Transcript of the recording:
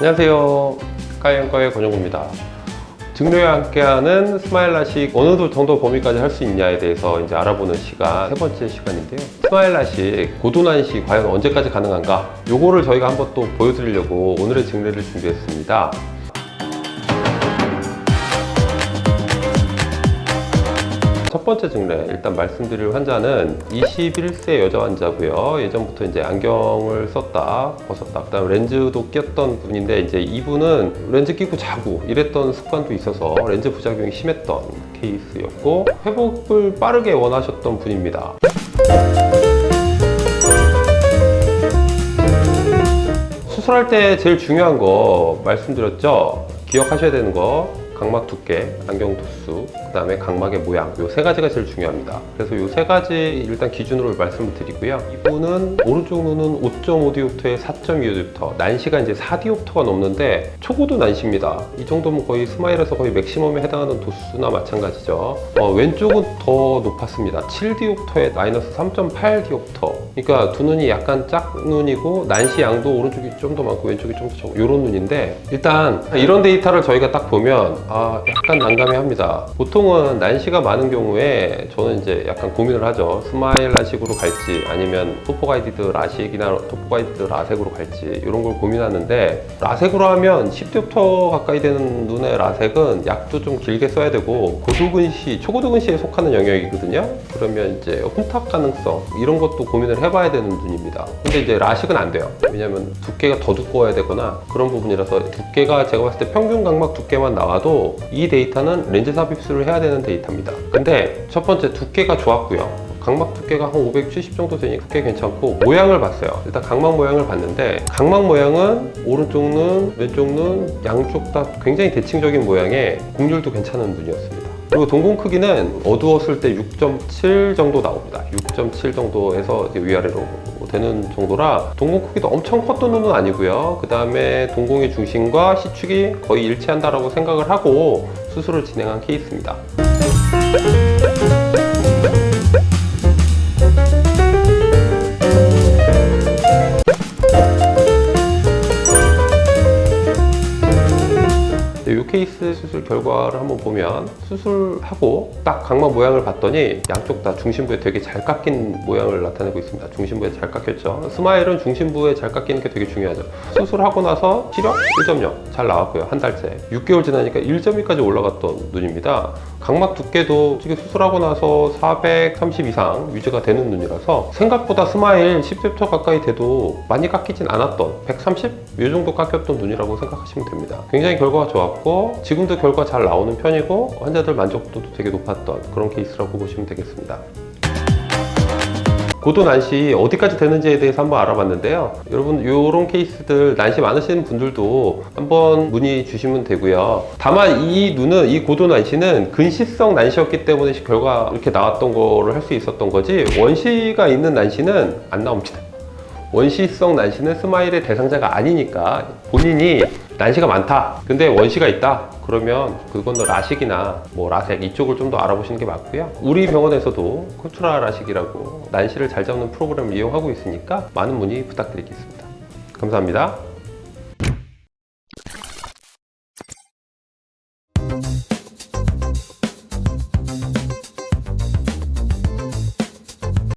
안녕하세요. 가이언과의 권영구입니다. 증료에 함께하는 스마일 라식 어느 정도 범위까지 할 수 있냐에 대해서 이제 알아보는 시간 세 번째 시간인데요. 스마일 라식 고도난시 과연 언제까지 가능한가? 요거를 저희가 한번 또 보여드리려고 오늘의 증례를 준비했습니다. 첫 번째 증례 일단 말씀드릴 환자는 21세 여자 환자고요. 예전부터 이제 안경을 썼다 벗었다. 그다음 렌즈도 꼈던 분인데 이제 이분은 렌즈 끼고 자고 이랬던 습관도 있어서 렌즈 부작용이 심했던 케이스였고 회복을 빠르게 원하셨던 분입니다. 수술할 때 제일 중요한 거 말씀드렸죠. 기억하셔야 되는 거 각막 두께, 안경 도수, 그 다음에 각막의 모양 요세 가지가 제일 중요합니다. 그래서 요세 가지 일단 기준으로 말씀을 드리고요. 이분은 오른쪽 눈은 5.5디옵터에 4.2디옵터, 난시가 이제 4디옵터가 넘는데 초고도 난시입니다. 이 정도면 거의 스마일에서 거의 맥시멈에 해당하는 도수나 마찬가지죠. 어, 왼쪽은 더 높았습니다. 7디옵터에 마이너스 3.8디옵터. 그러니까 두 눈이 약간 짝눈이고 난시 양도 오른쪽이 좀 더 많고 왼쪽이 좀 더 적고 이런 눈인데 일단 이런 데이터를 저희가 딱 보면 아 약간 난감해합니다. 보통은 난시가 많은 경우에 저는 이제 약간 고민을 하죠. 스마일 라식으로 갈지 아니면 토포 가이디드 라식이나 토포 가이디드 라섹으로 갈지 이런 걸 고민하는데 라섹으로 하면 10디옵터 가까이 되는 눈의 라섹은 약도 좀 길게 써야 되고 고도근시, 초고도근시에 속하는 영역이거든요. 그러면 이제 혼탁 가능성 이런 것도 고민을 해봐야 되는 눈입니다. 근데 이제 라식은 안 돼요. 왜냐면 두께가 더 두꺼워야 되거나 그런 부분이라서 두께가 제가 봤을 때 평균 각막 두께만 나와도 이 데이터는 렌즈 삽입술을 해야 되는 데이터입니다. 근데 첫 번째 두께가 좋았고요. 각막 두께가 한 570 정도 되니까 꽤 괜찮고 모양을 봤어요. 일단 각막 모양을 봤는데 각막 모양은 오른쪽 눈, 왼쪽 눈 양쪽 다 굉장히 대칭적인 모양에 곡률도 괜찮은 눈이었습니다. 그리고 동공 크기는 어두웠을 때 6.7 정도 나옵니다. 6.7 정도에서 위아래로 되는 정도라 동공 크기도 엄청 컸던 눈은 아니고요. 그 다음에 동공의 중심과 시축이 거의 일치한다라고 생각을 하고 수술을 진행한 케이스입니다. 케이스 수술 결과를 한번 보면 수술하고 딱 각막 모양을 봤더니 양쪽 다 중심부에 되게 잘 깎인 모양을 나타내고 있습니다. 중심부에 잘 깎였죠. 스마일은 중심부에 잘 깎이는 게 되게 중요하죠. 수술하고 나서 시력 1.0 잘 나왔고요. 한 달째. 6개월 지나니까 1.2까지 올라갔던 눈입니다. 각막 두께도 지금 수술하고 나서 430 이상 유지가 되는 눈이라서 생각보다 스마일 10챕터 가까이 돼도 많이 깎이진 않았던 130? 이 정도 깎였던 눈이라고 생각하시면 됩니다. 굉장히 결과가 좋았고 지금도 결과 잘 나오는 편이고 환자들 만족도도 되게 높았던 그런 케이스라고 보시면 되겠습니다. 고도 난시 어디까지 되는지에 대해서 한번 알아봤는데요. 여러분 이런 케이스들 난시 많으신 분들도 한번 문의 주시면 되고요. 다만 이 눈은 이 고도 난시는 근시성 난시였기 때문에 결과 이렇게 나왔던 거를 할 수 있었던 거지 원시가 있는 난시는 안 나옵니다. 원시성 난시는 스마일의 대상자가 아니니까 본인이 난시가 많다 근데 원시가 있다 그러면 그건 더 라식이나 뭐 라섹 이쪽을 좀 더 알아보시는 게 맞고요. 우리 병원에서도 쿠트라 라식이라고 난시를 잘 잡는 프로그램을 이용하고 있으니까 많은 문의 부탁드리겠습니다. 감사합니다.